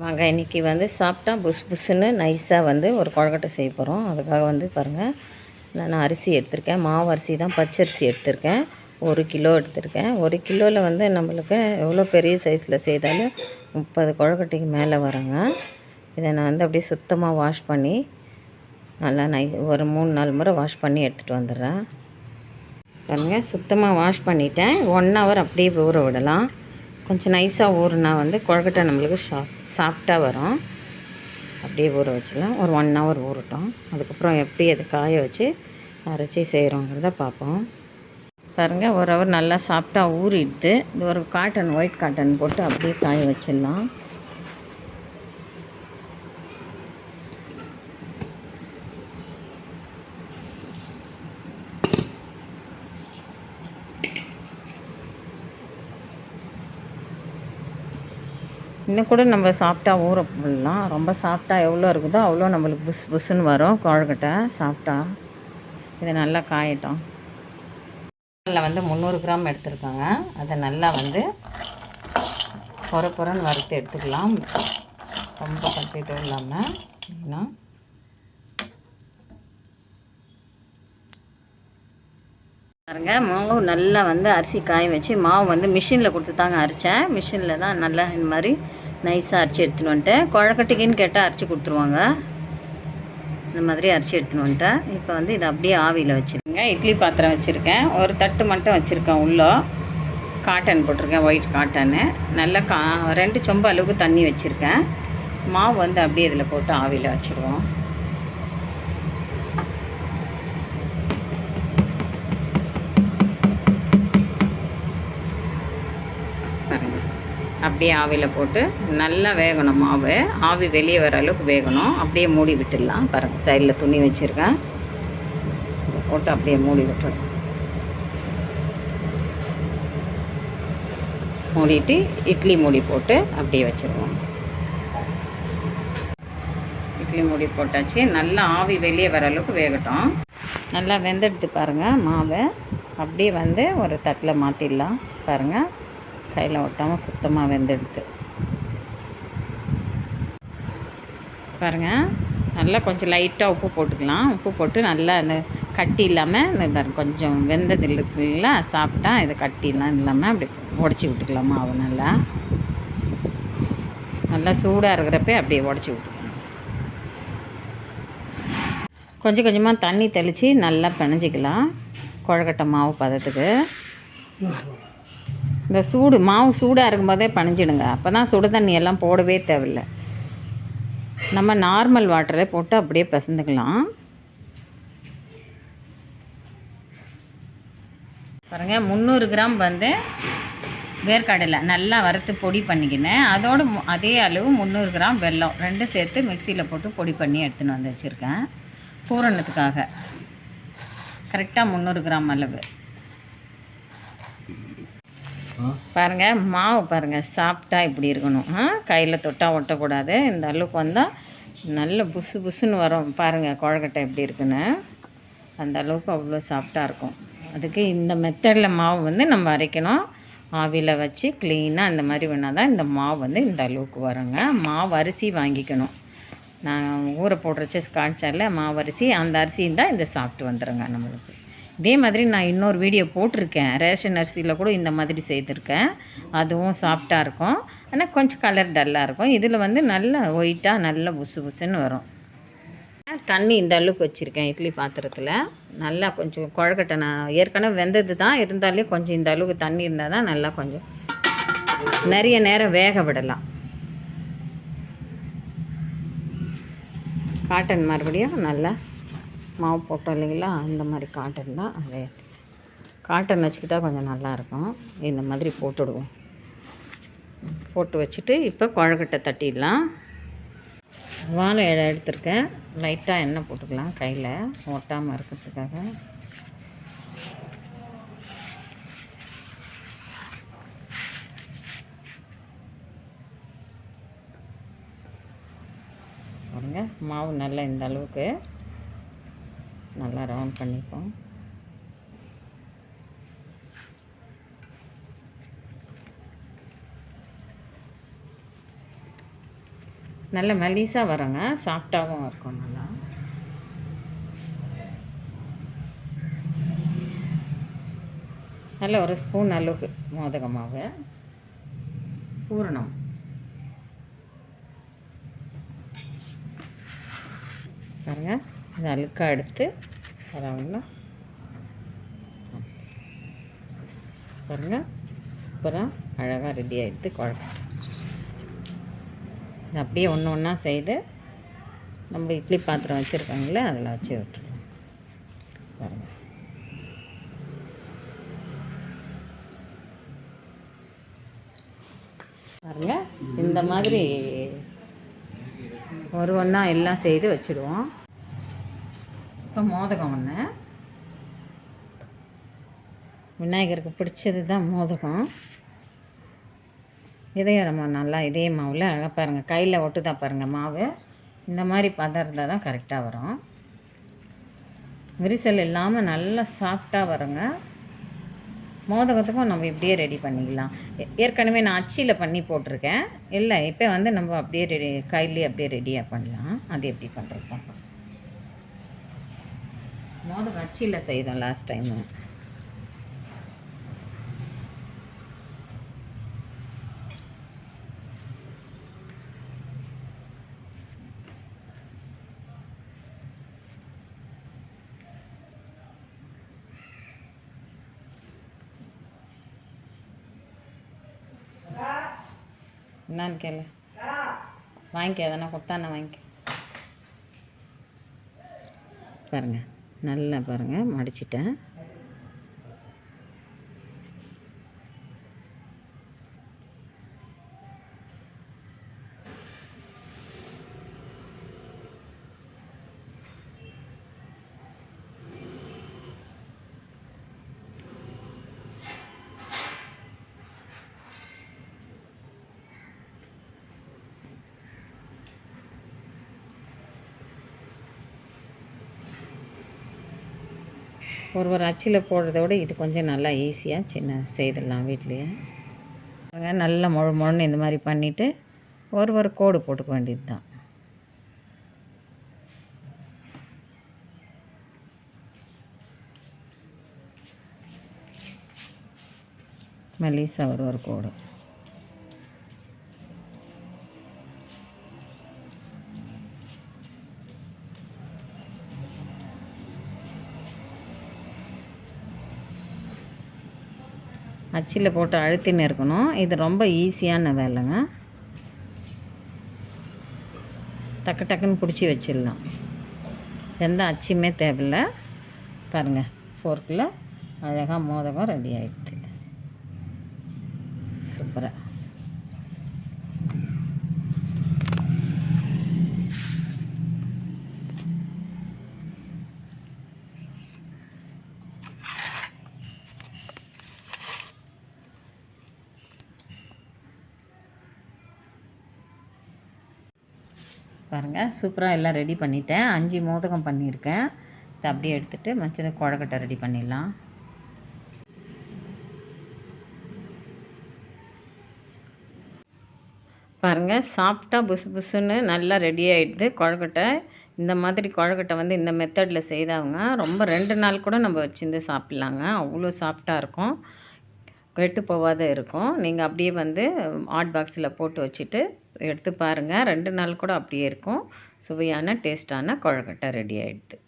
வாங்க இன்றைக்கி வந்து சாப்பிட்டா புஸ் புஸ்ஸுன்னு நைஸாக வந்து ஒரு குழக்கட்டை செய்ய போகிறோம் அதுக்காக வந்து பாருங்கள் நான் அரிசி எடுத்திருக்கேன். மாவு அரிசி தான் பச்சரிசி எடுத்திருக்கேன். ஒரு கிலோ எடுத்திருக்கேன். ஒரு கிலோவில் வந்து நம்மளுக்கு எவ்வளோ பெரிய சைஸில் செய்தாலும் முப்பது குழக்கட்டைக்கு மேலே வருங்க. இதை நான் வந்து அப்படியே சுத்தமாக வாஷ் பண்ணி நல்லா நை ஒரு மூணு நாலு முறை வாஷ் பண்ணி எடுத்துகிட்டு வந்துடுறேன். பாருங்கள் சுத்தமாக வாஷ் பண்ணிட்டேன். ஒன் ஹவர் அப்படியே ஊற விடலாம். கொஞ்சம் நைஸாக ஊறுனா வந்து கொழக்கட்டை நம்மளுக்கு சாப் சாஃப்டாக வரும். அப்படியே ஊற வச்சிடலாம். ஒரு ஒன் ஹவர் ஊறட்டும். அதுக்கப்புறம் எப்படி அது காய வச்சு அரைச்சி செய்கிறோங்கிறத பார்ப்போம். பாருங்கள் ஒரு ஹவர் நல்லா சாஃப்டாக ஊறிடுது. இது ஒரு காட்டன் ஒயிட் காட்டன் போட்டு அப்படியே காய வச்சிடலாம். இன்னும் கூட நம்ம சாப்பிட்டா ஊற போடலாம். ரொம்ப சாப்பிட்டா எவ்வளோ இருக்குதோ அவ்வளோ நம்மளுக்கு புஸ் புஸ்ஸுன்னு வரும். குழக்கட்டை சாப்பிட்டா. இதை நல்லா காயட்டும். அதில் வந்து முந்நூறு கிராம் எடுத்துருக்காங்க. அதை நல்லா வந்து பொற பொறன்னு வறுத்து எடுத்துக்கலாம். ரொம்ப பச்சைட்டும் இல்லாமல் இல்லாமல் பாருங்க மாவு நல்லா வந்து அரிசி காய வச்சு மாவு வந்து மிஷினில் கொடுத்து தாங்க அரைச்சேன். மிஷினில் தான் நல்லா இந்த மாதிரி நைஸாக அரைச்சி எடுத்துன்னு வந்துட்டேன். குழக்கட்டைக்குன்னு கேட்டால் அரைச்சி கொடுத்துருவாங்க. இந்த மாதிரி அரைச்சி எடுத்துன்னு வந்துட்டேன். இப்போ வந்து இதை அப்படியே ஆவியில் வச்சுருங்க. இட்லி பாத்திரம் வச்சுருக்கேன். ஒரு தட்டு மட்டும் வச்சுருக்கேன் உள்ளே. காட்டன் போட்டிருக்கேன் ஒயிட் காட்டனு நல்லா கா ரெண்டு சொம்பு அளவுக்கு தண்ணி வச்சுருக்கேன். மாவு வந்து அப்படியே இதில் போட்டு ஆவியில் வச்சுருவோம் பாருங்க அப்படியே ஆவியில் போட்டு நல்லா வேகணும் மாவு. ஆவி வெளியே வர அளவுக்கு வேகணும். அப்படியே மூடி விட்டுடலாம். பாருங்கள் சைடில் துணி வச்சுருக்கேன். போட்டு அப்படியே மூடி விட்டுடும் மூடிட்டு இட்லி மூடி போட்டு அப்படியே வச்சுருவோம். இட்லி மூடி போட்டாச்சு. நல்லா ஆவி வெளியே வர அளவுக்கு வேகட்டும். நல்லா வெந்தெடுத்து பாருங்கள் மாவை. அப்படியே வந்து ஒரு தட்டில் மாற்றிடலாம் பாருங்கள் கையில் ஒட்டாமல் சுத்தமாக வெந்தெடுத்து. பாருங்கள் நல்லா கொஞ்சம் லைட்டாக உப்பு போட்டுக்கலாம். உப்பு போட்டு நல்லா அந்த கட்டி இல்லாமல் இந்த கொஞ்சம் வெந்தது இருக்குல்ல சாப்பிட்டா இதை கட்டிலாம் இல்லாமல் அப்படி உடச்சி விட்டுக்கலாம் மாவு நல்லா. நல்லா சூடாக இருக்கிறப்ப அப்படியே உடச்சி விட்டுக்கலாம். கொஞ்சம் கொஞ்சமாக தண்ணி தெளித்து நல்லா பிணைஞ்சிக்கலாம். குழக்கட்டை மாவு பதத்துக்கு. இந்த சூடு மாவு சூடாக இருக்கும்போதே பனைஞ்சிடுங்க அப்போ தான் சுடு தண்ணி எல்லாம் போடவே தேவையில்ல. நம்ம நார்மல் வாட்டரே போட்டு அப்படியே பிசந்துக்கலாம் பாருங்கள் முந்நூறு கிராம் வந்து வேர்க்கடலை நல்லா வறுத்து பொடி பண்ணிக்கினேன். அதோட மு- அதே அளவு முந்நூறு கிராம் வெல்லம் ரெண்டும் சேர்த்து மிக்சியில் போட்டு பொடி பண்ணி எடுத்துன்னு வந்து வச்சுருக்கேன். பூரணத்துக்காக. கரெக்டாக முந்நூறு கிராம் அளவு. பாருங்கள் மாவு பாருங்கள் சாப்பிட்டா இப்படி இருக்கணும். ஆ கையில் தொட்டால் ஒட்டக்கூடாது. இந்த அளவுக்கு வந்தால் நல்ல புசு புசுன்னு வரும். பாருங்கள் குழக்கட்டை எப்படி இருக்குன்னு. அந்த அளவுக்கு அவ்வளோ சாஃப்டாக இருக்கும். அதுக்கு இந்த மெத்தடில் மாவு வந்து நம்ம அரைக்கணும். ஆவியில் வச்சு க்ளீனாக இந்த மாதிரி வேணால் தான் இந்த மாவு வந்து இந்த அளவுக்கு வருங்க. மாவு அரிசி வாங்கிக்கணும். நான் ஊற போடுறச்சு காய்ச்சல மாவு அரிசி அந்த அரிசி தான் இந்த சாப்பிட்டு வந்துடுங்க நம்மளுக்கு. இதே மாதிரி நான் இன்னொரு வீடியோ போட்டிருக்கேன். ரேஷன் அரிசியில் கூட இந்த மாதிரி செய்திருக்கேன் அதுவும் சாஃப்டாக இருக்கும். ஆனால் கொஞ்சம் கலர் டல்லாக இருக்கும். இதில் வந்து நல்ல ஒயிட்டாக நல்ல புசு புசுன்னு வரும். தண்ணி இந்த அளவுக்கு வச்சுருக்கேன் இட்லி பாத்திரத்தில். நல்லா கொஞ்சம் குழக்கட்டை நான் ஏற்கனவே வெந்தது தான் இருந்தாலே கொஞ்சம் இந்த அளவுக்கு தண்ணி இருந்தால் தான் நல்லா கொஞ்சம் நிறைய நேரம் வேக விடலாம். காட்டன் மறுபடியும் நல்லா மாவு போட்டோம் இல்லைங்களா? அந்த மாதிரி காட்டன் தான். அது காட்டன் வச்சுக்கிட்டால் கொஞ்சம் நல்லாயிருக்கும். இந்த மாதிரி போட்டுடுவோம். போட்டு வச்சுட்டு இப்போ குழக்கட்டை தட்டிடலாம். வாழை இலை எடுத்திருக்கேன். லைட்டாக எண்ணெய் போட்டுக்கலாம் கையில். ஒட்டாமல் இருக்கிறதுக்காக. பாருங்க மாவு நல்லா இந்த அளவுக்கு. நல்லா ரவுண்ட் பண்ணிப்போம். நல்ல மெலிசாக வருங்க. சாஃப்டாகவும் இருக்கும் நல்லா. நல்ல ஒரு ஸ்பூன் அளவுக்கு மோதக மாவு. பூரணம். பாருங்க. இது அழுக்காக எடுத்து பரவாயில்ல பாருங்கள் சூப்பராக அழகாக ரெடி ஆகிடுது குழம்பு. இது அப்படியே ஒன்று ஒன்றா செய்து நம்ம இட்லி பாத்திரம் வச்சுருக்காங்களே அதில் வச்சு விட்டுருவோம். பாருங்கள் பாருங்கள் இந்த மாதிரி ஒரு ஒன்றா எல்லாம் செய்து வச்சுடுவோம். இப்போ மோதகம் ஒன்று விநாயகருக்கு பிடிச்சது தான் மோதகம். இதையும் நம்ம நல்லா இதே மாவில் அழகாக பாருங்கள் கையில் ஒட்டுதான் பாருங்கள் மாவு. இந்த மாதிரி பதம் தான் கரெக்டாக வரும். விரிசல் இல்லாமல் நல்லா சாஃப்டாக வருங்க. மோதகத்துக்கும் நம்ம இப்படியே ரெடி பண்ணிக்கலாம். ஏற்கனவே நான் அச்சியில் பண்ணி போட்டிருக்கேன். இல்லை இப்போ வந்து நம்ம அப்படியே ரெடி கையிலே அப்படியே ரெடியாக பண்ணலாம். அது எப்படி பண்ணுறது பார்ப்போம் வச்சியில் செய்தோம் லாஸ்ட் டைமு என்னான்னு கேளு. வாங்கிக்க எதனா கொடுத்தானே வாங்கிக்க? பாருங்கள் நல்லா பாருங்கள் மடிச்சிட்டேன். ஒரு ஒரு அச்சில் போடுறத விட இது கொஞ்சம் நல்லா ஈஸியாக சின்ன செய்திடலாம் வீட்லேயே. நல்லா முழு முழுன்னு இந்த மாதிரி பண்ணிவிட்டு ஒரு ஒரு கோடு போட்டுக்க வேண்டியது தான் மெலிசாக ஒரு ஒரு கோடு. அச்சில் போட்டு அழுத்தின்னு இருக்கணும். இது ரொம்ப ஈஸியான வேலைங்க. டக்கு டக்குன்னு பிடிச்சி வச்சிடலாம். எந்த அச்சுமே தேவையில்லை. பாருங்கள் ஃபோர்க்கில் அழகாக மோதகம் ரெடி ஆகிடுது சூப்பராக பாருங்கள் சூப்பராக எல்லாம் ரெடி பண்ணிட்டேன். அஞ்சு மோதகம் பண்ணியிருக்கேன். இதை அப்படியே எடுத்துகிட்டு மச்சதை குழக்கட்டை ரெடி பண்ணிடலாம். பாருங்கள் சாப்பிட்டா புசு புசுன்னு நல்லா ரெடி ஆகிடுது குழக்கட்டை இந்த மாதிரி குழக்கட்டை வந்து இந்த மெத்தடில் செய்தவங்க ரொம்ப ரெண்டு நாள் கூட நம்ம வச்சுருந்து சாப்பிட்லாங்க. அவ்வளோ சாஃப்டாக இருக்கும். கெட்டு போகாத இருக்கும். நீங்கள் அப்படியே வந்து ஹாட் பாக்ஸில் போட்டு வச்சுட்டு எடுத்து பாருங்கள் ரெண்டு நாள் கூட அப்படியே இருக்கும். சுவையான டேஸ்ட்டான குழக்கட்டை ரெடி ஆகிடுது